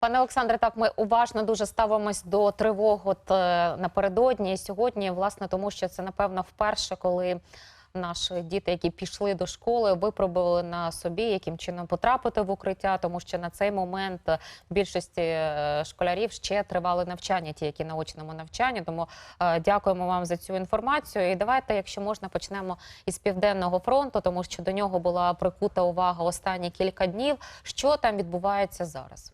Пане Олександре, так ми уважно дуже ставимось до тривог е, напередодні сьогодні, власне, тому що це напевно вперше, коли наші діти, які пішли до школи, випробували на собі, яким чином потрапити в укриття, тому що на цей момент е, більшості е, школярів ще тривали навчання, ті, які на очному навчанні. Тому е, дякуємо вам за цю інформацію. І давайте, якщо можна, почнемо із південного фронту, тому що до нього була прикута увага останні кілька днів. Що там відбувається зараз?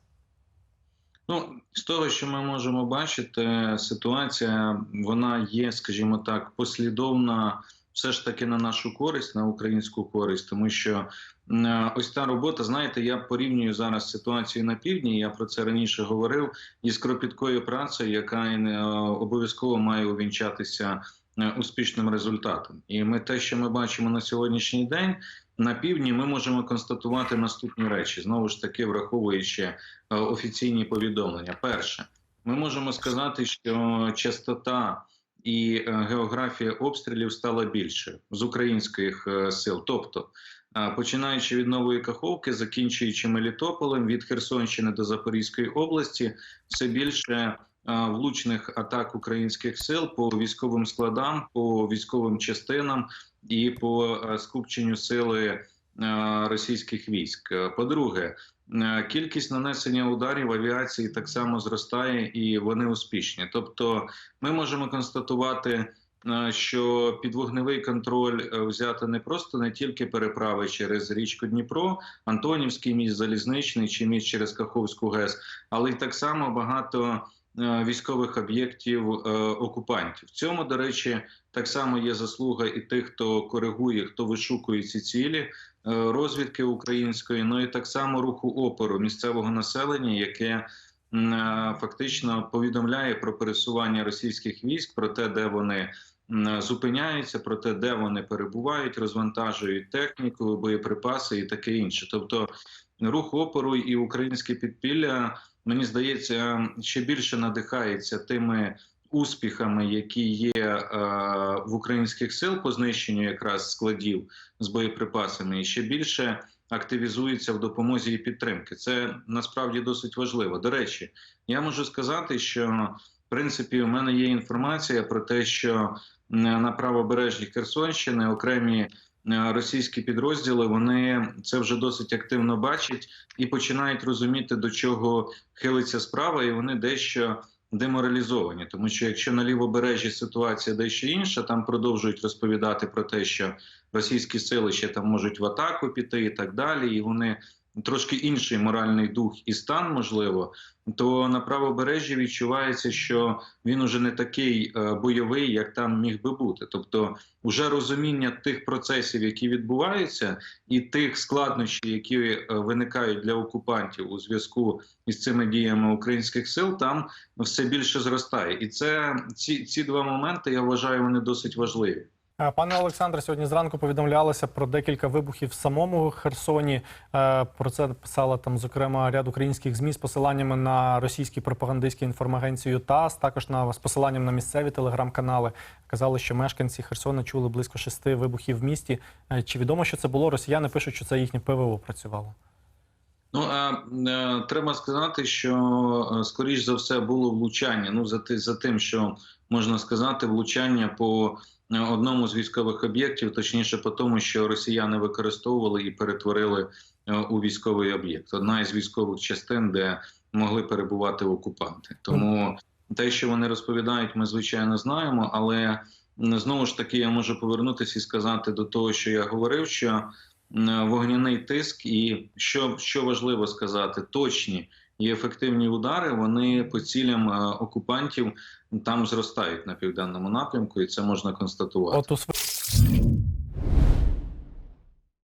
Ну, з того, що ми можемо бачити, ситуація вона є, скажімо так, послідовна все ж таки на нашу користь, на українську користь, тому що е, ось та робота, знаєте, я порівнюю зараз ситуацію на півдні. Я про це раніше говорив із кропіткою працею, яка е, обов'язково має увінчатися е, успішним результатом. І ми те, що ми бачимо на сьогоднішній день. На півдні ми можемо констатувати наступні речі, знову ж таки, враховуючи е, офіційні повідомлення. Перше, ми можемо сказати, що частота і е, географія обстрілів стала більше з українських е, сил. Тобто, починаючи від Нової Каховки, закінчуючи Мелітополем, від Херсонщини до Запорізької області, все більше влучних атак українських сил по військовим складам, по військовим частинам і по е, скупченню сили е, російських військ. Е, По-друге, е, кількість нанесення ударів авіації так само зростає, і вони успішні. Тобто, ми можемо констатувати. е, Що під вогневий контроль е, взяти не просто не тільки переправи через річку Дніпро, Антонівський міст, Залізничний чи міст через Каховську ГЕС, але й так само багато е, військових об'єктів е, окупантів. В цьому, до речі, так само є заслуга і тих, хто коригує, хто вишукує ці цілі е, розвідки української, ну і так само руху опору місцевого населення, яке е, фактично повідомляє про пересування російських військ, про те, де вони зупиняються, про те, де вони перебувають, розвантажують техніку, боєприпаси і таке інше. Тобто, рух опору і українське підпілля, мені здається, ще більше надихається тими успіхами, які є е, в українських сил по знищенню якраз складів з боєприпасами, і ще більше активізується в допомозі і підтримки. Це насправді досить важливо. До речі, я можу сказати, що в принципі у мене є інформація про те, що на правобережжі Херсонщини окремі російські підрозділи вони це вже досить активно бачать і починають розуміти, до чого хилиться справа, і вони дещо деморалізовані, тому що якщо на лівобережжі ситуація дещо інша, там продовжують розповідати про те, що російські сили ще там можуть в атаку піти і так далі, і вони трошки інший моральний дух і стан, можливо, то на правобережжі відчувається, що він уже не такий е, бойовий, як там міг би бути. Тобто, вже розуміння тих процесів, які відбуваються, і тих складнощів, які е, виникають для окупантів у зв'язку із цими діями українських сил, там все більше зростає. І це ці, ці два моменти я вважаю, вони досить важливі. Е, Пане Олександре, сьогодні зранку повідомлялося про декілька вибухів в самому Херсоні. Е, Про це писала там, зокрема, ряд українських змі з посиланнями на російські пропагандистські інформагенцію ТАСС, також на з посиланням на місцеві телеграм-канали. Казали, що мешканці Херсона чули близько шести вибухів в місті. Е, Чи відомо, що це було? Росіяни пишуть, що це їхнє ПВО працювало. Ну а е, треба сказати, що скоріш за все було влучання. Ну за за тим, що можна сказати, влучання по е, одному з військових об'єктів, точніше по тому, що росіяни використовували і перетворили е, у військовий об'єкт. Одна із військових частин, де могли перебувати окупанти. Тому те, що вони розповідають, ми звичайно знаємо, але знову ж таки я можу повернутися і сказати до того, що я говорив, що вогняний тиск, і що, що важливо сказати, точні і ефективні удари вони по цілям е, окупантів там зростають на південному напрямку, і це можна констатувати. У